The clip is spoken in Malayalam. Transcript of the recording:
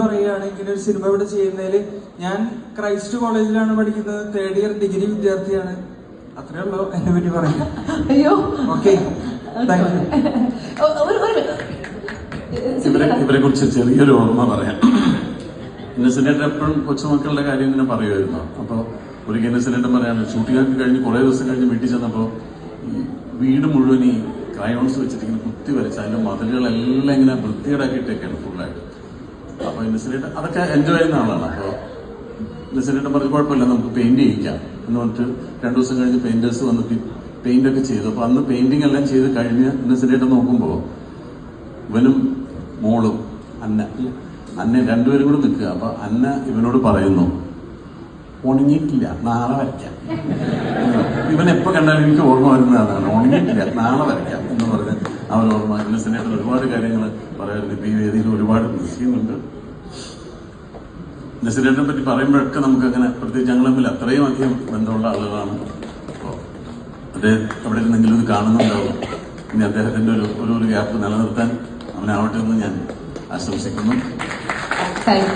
പറയുകയാണ് ഇങ്ങനെ ഒരു സിനിമ ഇവിടെ ചെയ്യുന്നതിൽ ഞാൻ ക്രൈസ്റ്റ് കോളേജിലാണ് പഠിക്കുന്നത് തേർഡ് ഇയർ ഡിഗ്രി വിദ്യാർത്ഥിയാണ്. അത്രേ ഉള്ളൂ എന്നെ പറ്റി പറയാം അയ്യോ. ഓക്കെ ഇവരെ ഇവരെ കുറിച്ച് ചെറിയൊരു ഓർമ്മ പറയാം. ഇന്നസിനേറ്റർ എപ്പോഴും കൊച്ചുമക്കളുടെ കാര്യം ഇങ്ങനെ പറയുമായിരുന്നു. അപ്പോൾ ഒരു ഇന്നസിനേറ്റർ പറയാണ് ഷൂട്ടിംഗ് കഴിഞ്ഞ് കുറേ ദിവസം കഴിഞ്ഞ് വീട്ടിൽ ചെന്നപ്പോൾ ഈ വീട് മുഴുവൻ ഈ ക്രയോൺസ് വെച്ചിട്ട് ഇങ്ങനെ കുത്തി വരച്ച് അതിന്റെ മതിലുകളെല്ലാം ഇങ്ങനെ വൃത്തികേടാക്കിയിട്ടൊക്കെയാണ് ഫുള്ളായിട്ട് അപ്പൊ ഇന്നസെന്റേറ്റ് അതൊക്കെ എൻജോയ് ചെയ്യുന്ന ആളാണ്. അപ്പോൾ ഇന്നസെന്റേറ്റ് പറഞ്ഞു കുഴപ്പമില്ല നമുക്ക് പെയിന്റ് ചെയ്യിക്കാം എന്ന് പറഞ്ഞിട്ട് രണ്ടു ദിവസം കഴിഞ്ഞ് പെയിന്റേഴ്സ് വന്നിട്ട് പെയിന്റ് ഒക്കെ ചെയ്തു. അപ്പൊ അന്ന് പെയിന്റിംഗ് എല്ലാം ചെയ്ത് കഴിഞ്ഞ് ഇന്നസെന്റേറ്റ് നോക്കുമ്പോൾ ഇവനും മോളും അന്ന അന്ന രണ്ടുപേരും കൂടെ നിൽക്കുക. അപ്പൊ അന്ന ഇവനോട് പറയുന്നു ഉണങ്ങിയിട്ടില്ല നാളെ വരയ്ക്കാം. ഇവൻ എപ്പോ കണ്ടാലും എനിക്ക് ഓർമ്മ വരുന്നതാണ്. ഉണങ്ങിയിട്ടില്ല നാളെ വരയ്ക്കാം എന്ന് പറഞ്ഞ് അവൻ ഓർമ്മ സമയത്ത് ഒരുപാട് കാര്യങ്ങൾ പറയാറുണ്ട്. ഈ വേദിയിൽ ഒരുപാട് ദൃശ്യമുണ്ട് ചെയ്യുന്നുണ്ട് പറ്റി പറയുമ്പോഴൊക്കെ നമുക്ക് അങ്ങനെ പ്രത്യേകിച്ച് ഞങ്ങൾ തമ്മിൽ അത്രയും അധികം ബന്ധമുള്ള ആളുകളാണ്. അപ്പോൾ അദ്ദേഹം അവിടെ ഇരുന്നെങ്കിലും ഇത് കാണുന്നുണ്ടാവും. ഇനി അദ്ദേഹത്തിന്റെ ഒരു ഒരു ഒരു ഗ്യാപ്പ് നിലനിർത്താൻ അവനാവട്ടെ എന്ന് ഞാൻ ആശംസിക്കുന്നു. Thank.